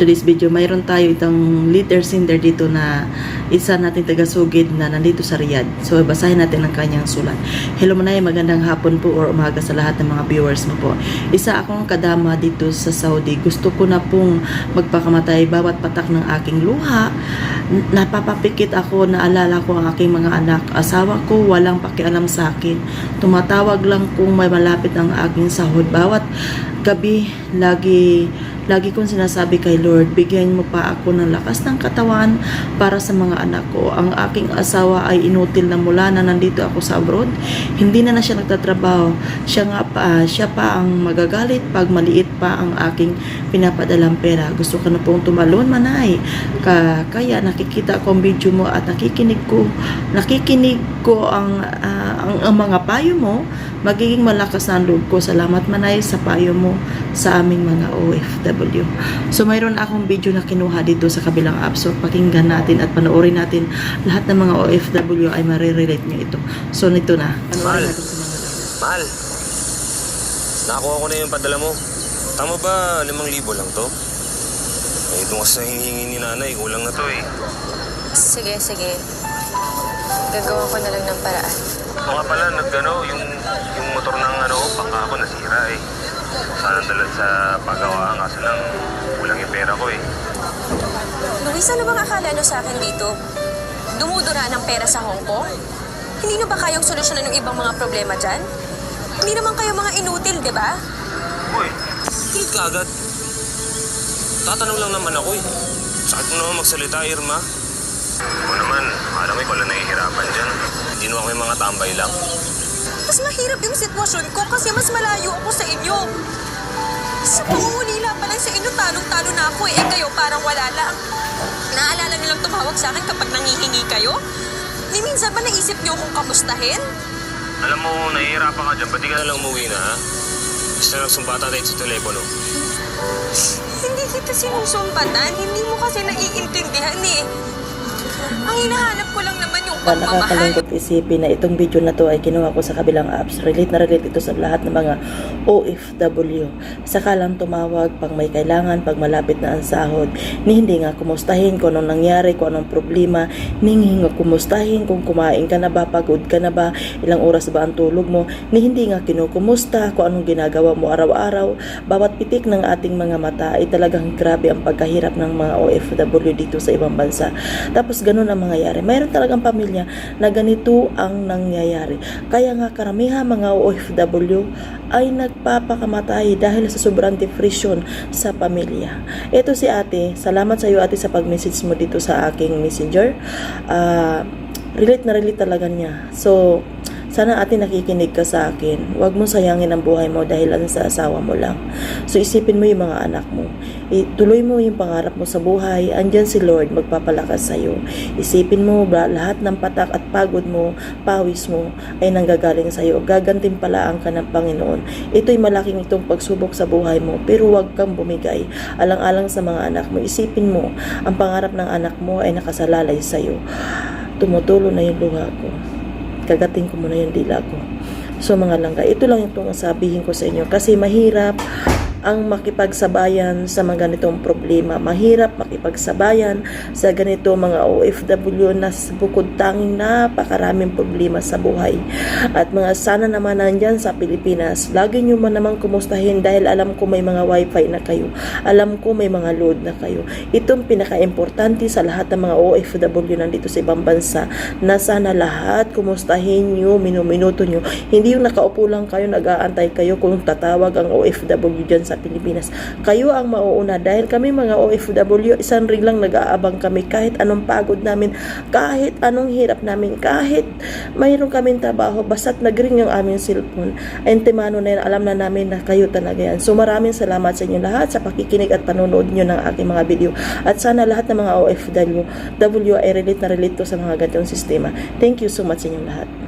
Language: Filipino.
today's video, mayroon tayo itong leader sender dito na isa nating taga-sugid na nandito sa Riyadh. So, basahin natin ang kanyang sulat. Hello Manay, magandang hapon po or umaga sa lahat ng mga viewers mo po. Isa akong kadama dito sa Saudi. Gusto ko na pong magpakamatay bawat patak ng aking luha. Napapapikit ako, naalala ko ang aking mga anak. Asawa ko, walang pakialam sa akin. Tumatawag lang kung may malapit ang aking sahod. Bawat gabi, lagi lagi kong sinasabi kay Lord, bigyan mo pa ako ng lakas ng katawan para sa mga anak ko. Ang aking asawa ay inutil na mula na nandito ako sa abroad. Hindi na na siya nagtatrabaho. Siya nga pa, siya pa ang magagalit pag maliit pa ang aking pinapadalang pera. Gusto ko na pong tumalon, manay. Ka, kaya nakikita ko ang video mo at nakikinig ko, nakikinig ko ang, ah, ang, ang mga payo mo, magiging malakas ang loob ko. Salamat manay sa payo mo sa aming mga OFW. So mayroon akong video na kinuha dito sa kabilang app. So pakinggan natin at panoorin natin lahat ng mga OFW ay marirelate nyo ito. So nito na. Sa mga Mahal, nakakuha ko na yung padala mo. Tama ba, limang libo lang to? Eh, doon kasi hinihingi ni nanay, kulang na to eh. Sige, sige. Gagawa ko na lang ng paraan. O nga pala, nagano, yung, yung motor ng ano, pangka ko nasira eh. Sana dalad sa paggawa kaso lang kulang yung pera ko eh. Luis, ano bang akala nyo sa akin dito? Dumudura ng pera sa Hong Kong? Hindi nyo ba kayang solusyonan yung ibang mga problema dyan? Hindi naman kayo mga inutil, di ba? Uy, kilit ka agad. Tatanong lang naman ako eh. Sakit mo naman magsalita, Irma. Ako naman, alam mo, wala nahihirapan dyan. Hindi naman kami mga tambay lang. Mas mahirap yung sitwasyon ko kasi mas malayo ako sa inyo. Sa pangungulila pa lang sa inyo, talong-talo na ako eh. Eh kayo parang wala lang. Naalala niyo lang tumawag sa akin kapag nangihingi kayo? Ni minsan ba naisip niyo akong kamustahin? Alam mo, nahihirapan ka dyan. Ba't di ka na lang umuwi na, ha? Gusto na nagsumbata tayo sa telepono. Hindi kita sinusumpatan. Hindi mo kasi naiintindihan eh. Ang hinahanap ko lang naman pagmamahal. nakakalungkot isipin na itong video na to ay kinuha ko sa kabilang apps. Relate na relate ito sa lahat ng mga OFW. Saka lang tumawag pag may kailangan, pag malapit na ang sahod. Ni hindi nga kumustahin kung anong nangyari, kung anong problema. Ni hindi nga kumustahin kung kumain ka na ba, pagod ka na ba, ilang oras ba ang tulog mo. Ni hindi nga kinukumusta kung anong ginagawa mo araw-araw. Bawat pitik ng ating mga mata ay talagang grabe ang pagkahirap ng mga OFW dito sa ibang bansa. Tapos ganun ang mangyayari. Mayroon talagang pamilya na ganito ang nangyayari. Kaya nga karamihan mga OFW ay nagpapakamatay dahil sa sobrang depression sa pamilya. Ito si ate, salamat sa iyo ate sa pag-message mo dito sa aking messenger. Ah, relate na relate talaga niya. So, sana ate nakikinig ka sa akin. Huwag mo sayangin ang buhay mo dahil lang sa asawa mo lang. So isipin mo yung mga anak mo. Ituloy mo yung pangarap mo sa buhay. Andyan si Lord magpapalakas sa iyo. Isipin mo ba lahat ng patak at pagod mo, pawis mo ay nanggagaling sa iyo. Gagantimpalaan ka ng Panginoon. Ito'y malaking itong pagsubok sa buhay mo pero huwag kang bumigay. Alang-alang sa mga anak mo. Isipin mo ang pangarap ng anak mo ay nakasalalay sa iyo. Tumutulo na yung luha ko kagating ko muna yung dila ko. So mga langga, ito lang itong sabihin ko sa inyo kasi mahirap ang makipagsabayan sa mga ganitong problema. Mahirap makipagsabayan sa ganito mga OFW na bukod tanging napakaraming problema sa buhay. At mga sana naman nandyan sa Pilipinas, lagi nyo man naman kumustahin dahil alam ko may mga wifi na kayo. Alam ko may mga load na kayo. Itong pinaka-importante sa lahat ng mga OFW nandito sa ibang bansa na sana lahat kumustahin nyo, minuminuto nyo. Hindi yung nakaupo lang kayo, nag-aantay kayo kung tatawag ang OFW dyan sa Pilipinas. Kayo ang mauuna dahil kami mga OFW, isang ring lang nag-aabang kami kahit anong pagod namin, kahit anong hirap namin, kahit mayroon kaming trabaho, basta't nagring yung aming cellphone. Ay timano na yan, alam na namin na kayo talaga yan. So maraming salamat sa inyo lahat sa pakikinig at panonood nyo ng aking mga video. At sana lahat ng mga OFW W ay relate na relate to sa mga ganitong sistema. Thank you so much sa inyong lahat.